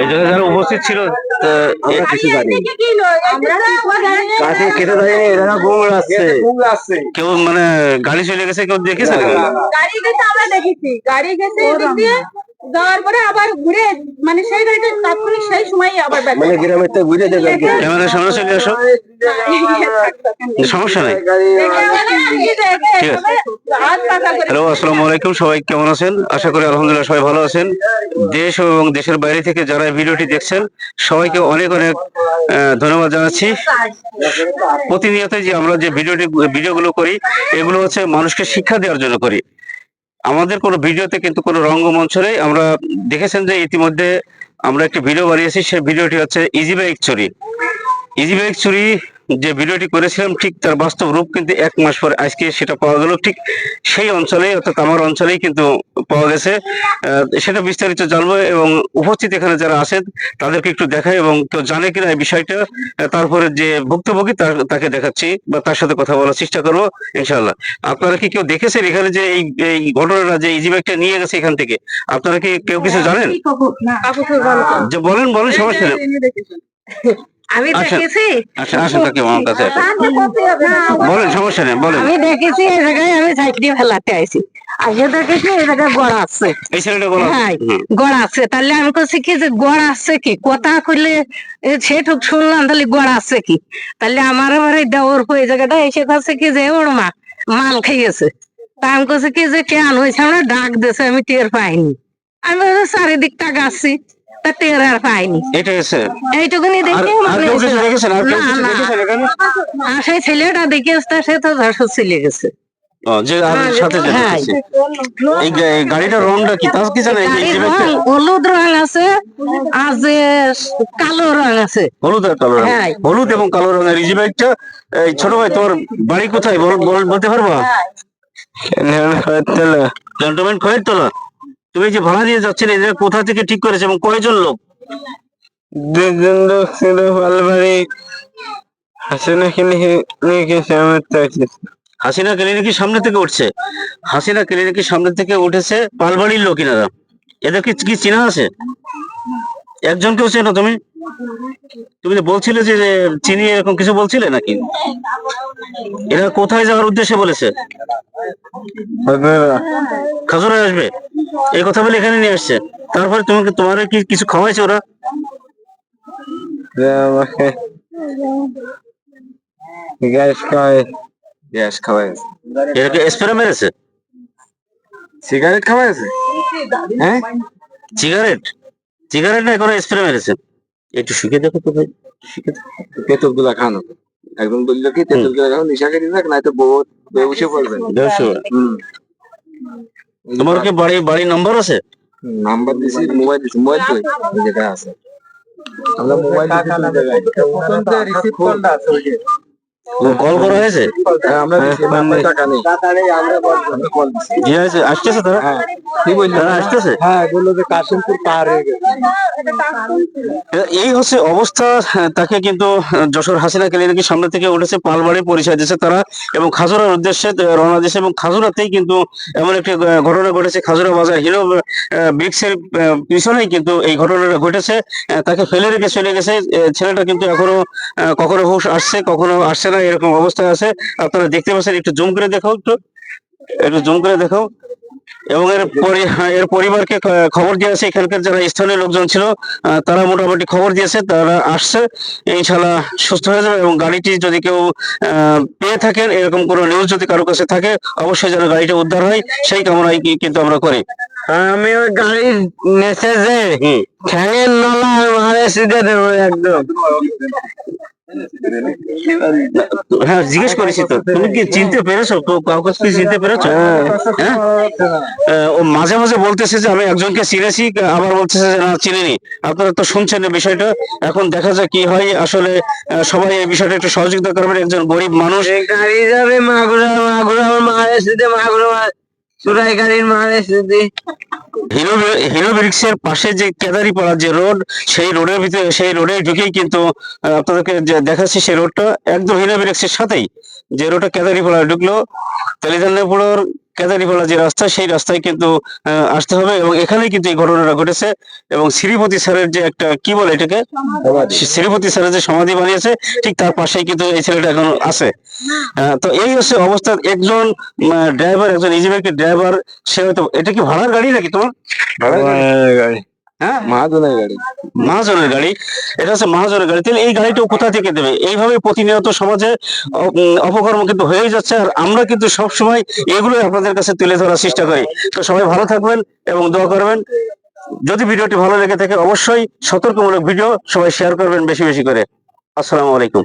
এই যারা উপস্থিত ছিল তা আমরা কিছু জানি কাছে কেটে এরা আসছে। কেউ মানে গাড়ি চলে গেছে কেউ দেখেছে গাড়ি গেছে আমরা দেখেছি। গাড়ি গেছে যাওয়ার পরে আবার ঘুরে মানে সেই গাড়িটা তাৎক্ষণিক সেই সময় আবার ব্যাক মানে গ্রামের থেকে ঘুরে দেখে ক্যামেরার সামনে চলে আসো সমস্যা নেই। হ্যালো আসসালামু আলাইকুম সবাই কেমন আছেন? আশা করি আলহামদুলিল্লাহ সবাই ভালো আছেন। দেশ এবং দেশের বাইরে থেকে যারা ভিডিওটি দেখছেন সবাইকে অনেক অনেক আহ, ধন্যবাদ জানাচ্ছি। প্রতিনিয়ত যে আমরা যে ভিডিওটি ভিডিওগুলো করি এগুলো হচ্ছে মানুষকে শিক্ষা দেওয়ার জন্য করি। আমাদের কোনো ভিডিওতে কিন্তু কোনো রঙ্গমঞ্চ নেই। আমরা দেখেছেন যে ইতিমধ্যে আমরা একটি ভিডিও বানিয়েছি, সেই ভিডিওটি হচ্ছে ইজি বাইক চুরি ইজি বাইক চুরি যে ভিডিওটি করেছিলাম ঠিক তার বাস্তব রূপ কিন্তু এক মাস পরে আজকে সেটা পাওয়া গেল। ঠিক সেই অঞ্চলেই অর্থাৎ আমার অঞ্চলেই কিন্তু পাওয়া গেছে। সেটা বিস্তারিত জানব এবং উপস্থিত এখানে যারা আছেন তাদেরকে একটু দেখাই এবং কেউ জানে কিনা এই বিষয়টা। তারপরে যে ভুক্তভোগী তাকে দেখাচ্ছি বা তার সাথে কথা বলার চেষ্টা করব ইনশাল্লাহ আপনারা কি কেউ দেখেছেন এখানে যে এই এই ঘটনাটা যে ইজি ব্যাগটা নিয়ে গেছে এখান থেকে? আপনারা কি কেউ কিছু জানেন? বলো। তো। যে বলেন বলেন সমস্যা নেই। আমি আচ্ছা। দেখেছি। আচ্ছা আসেন আমার কাছে। বলেন সমস্যা নেই বলেন। আমি দেখেছি এই জায়গায় আমি সাইকেল ফেলাতে আইছি। আগে দেখেছি এই জায়গায় গড় আছে। এই ছেলেটা বলো হ্যাঁ। গড় আছে। তাহলে আমি বলছি কি যে গড় আছে কি? কথা কইলে সেটুক শুনলাম তাহলে গড় আছে কি? তাহলে আমার আবার এই দেওয়ার এই জায়গাটা এসে কাছে কি যে ওর মা মাল খাইয়েছে তা আমি কইছি কি যে কেন? হয়েছে আমরা ডাক দিয়েছে আমি টের পাইনি। আমি চারিদিকটা গাছি তা আর পাইনি এটা এসে এইটুকুনি দেখে মানে কেউ কিছু দেখেছেন আর কেউ না, কিছু না। দেখেছেন এখানে আর সেই ছেলেটা দেখে সে তো ধর্ষ চলে গেছে যে সাথে যে হ্যাঁ। দেখেছি। এই গাড়িটার রংটা কি তাও কি জানেন এই গাড়ির যে রং ব্যাগটা- হলুদ রং আছে আর যে কালো রং আছে হলুদ আর কালো রং হ্যাঁ। হলুদ এবং কালো রঙের ইজি বাইকটা এই ছোট ভাই তোমার বাড়ি কোথায় বল বল- বলতে পারবা ক্যান্টনমেন্ট খয়ের তোলা তুমি যে ভাড়া দিয়ে যাচ্ছিলে এটা কোথা থেকে ঠিক করেছে এবং কয়জন লোক? দুজন লোক ছিল পালবাড়ি হাসিনা গেছে আমার চাইছে হাসিনা ক্লিনিকের সামনে থেকে উঠছে? হাসিনা ক্লিনিকের সামনে থেকে উঠেছে? পালবাড়ির লোক এনারা এদের কি কি চেনা আছে? একজনকেও চেনো তুমি? তুমি যে বলছিলে যে যে চিনি এরকম কিছু বলছিলে নাকি? এরা কোথায় যাওয়ার উদ্দেশ্যে বলেছে? খাজুরায় আসবে? এই কথা বলে এখানে নিয়ে আসছে। তারপরে তোমাকে তোমার কি কিছু খাওয়াইছে ওরা? আমাকে গ্যাস খাওয়াই গ্যাস খাওয়াইছে এটাকে স্প্রে মেরেছে? সিগারেট খাওয়াইছে? হ্যাঁ? সিগারেট? সিগারেট না কোনো স্প্রে মেরেছে। একটু শিখে দেখো তো ভাই। শিখে দেখো। গুলা খানো একদম বলল কি তেঁতুলগুলা খাও নিশা খেতে থাক নাই তো বহুত বেউসে পড়বেন তোমার কি বাড়ি বাড়ি নাম্বার আছে? নাম্বার দিছি মোবাইল দিছি মোবাইল তো এই জায়গায় আছে। আমরা মোবাইল রিসিভ করলা আছে কল করা হয়েছে? জি আছে আসতেছে তারা? হ্যাঁ কি বললি? তারা আসতেছে? হ্যাঁ বলল যে কাশিমপুর পার হয়ে গেছে। এই হচ্ছে অবস্থা। হ্যাঁ, তাকে কিন্তু যশোর হাসিনা ক্লিনিকের সামনে থেকে উঠেছে পালবাড়ি পরিচয় দিয়েছে তারা। এবং খাজুরার উদ্দেশ্যে রওনা দিয়েছে। এবং খাজুরাতেই কিন্তু এমন একটি ঘটনা ঘটেছে। খাজুরা বাজার হিরো ব্রিক্সের পিছনেই কিন্তু এই ঘটনাটা ঘটেছে। আহ, তাকে ফেলে রেখে চলে গেছে। ছেলেটা কিন্তু এখনও আহ, কখনো হুশ আসছে কখনো আসছে না। এরকম অবস্থায় আছে, আপনারা দেখতে পাচ্ছেন, একটু জুম করে দেখাও একটু। একটু জুম করে দেখাও। এবং এর পরি- এর পরিবারকে খবর দিয়েছে এখানকার যারা স্থানীয় লোকজন ছিল তারা মোটামুটি খবর দিয়েছে, তারা আসছে ইনশাল্লাহ সুস্থ হয়ে যাবে এবং গাড়িটি যদি কেউ পেয়ে থাকেন, এরকম কোনো নিউজ যদি কারও কাছে থাকে, অবশ্যই যেন গাড়িটা উদ্ধার হয়, সেই কামনাই কিন্তু আমরা করি। আমি ওই গাড়ির মেসেজে ঠ্যাঙের নলা মারে সিধে দেবো একদম। হ্যাঁ জিজ্ঞেস করেছি তো। তুমি কি চিনতে পেরেছ? কাউকে কি চিনতে পেরেছ? হ্যাঁ? ও মাঝে মাঝে বলতেছে যে আমি একজনকে চিনেছি আবার বলতেছে যে না চিনিনি। আপনারা তো শুনছেন এই বিষয়টা। এখন দেখা যায় কি হয়। আসলে সবাই এই বিষয়টা একটু সহযোগিতা করবেন। একজন গরিব মানুষ। গাড়ি যাবে মাগুরা মাগুরা আমার মারে সিধে মাগুরা চুরাই গাড়ির মারে যদি হিরো হিরো ব্রিক্সের পাশে যে কেদারিপাড়া যে রোড, সেই রোডের ভিতরে সেই রোডে ঢুকেই কিন্তু আপনাদেরকে যে দেখাচ্ছি সেই রোডটা, একদম হিরো ব্রিক্সের সাথেই। যে রোডটা কেদারিপাড়া ঢুকলো তেলিদান্নপুর কেদারিপালা যে রাস্তা সেই রাস্তায় কিন্তু আহ, আসতে হবে এবং এখানে কিন্তু এই ঘটনাটা ঘটেছে এবং শ্রীপতি স্যারের যে একটা কি বলে এটাকে? শ্রীপতি স্যারের যে সমাধি বানিয়েছে ঠিক তার পাশেই কিন্তু এই ছেলেটা এখন আছে। আহ, তো এই হচ্ছে অবস্থা। একজন ড্রাইভার একজন ইজিবাইকের ড্রাইভার সে হয়তো এটা কি ভাড়ার গাড়ি নাকি তোমার? গাড়ি। হ্যাঁ? মহাজনের গাড়ি। মহাজনের গাড়ি। এটা হচ্ছে মহাজনের গাড়ি। তাহলে এই গাড়িটাও কোথা থেকে দেবে? এইভাবে প্রতিনিয়ত সমাজে অপকর্ম কিন্তু হয়েই যাচ্ছে। আর আমরা কিন্তু সব সময় এগুলোই আপনাদের কাছে তুলে ধরার চেষ্টা করি। তো সবাই ভালো থাকবেন এবং দোয়া করবেন। যদি ভিডিওটি ভালো লেগে থাকে অবশ্যই সতর্কমূলক ভিডিও সবাই শেয়ার করবেন বেশি বেশি করে। আসসালামু আলাইকুম।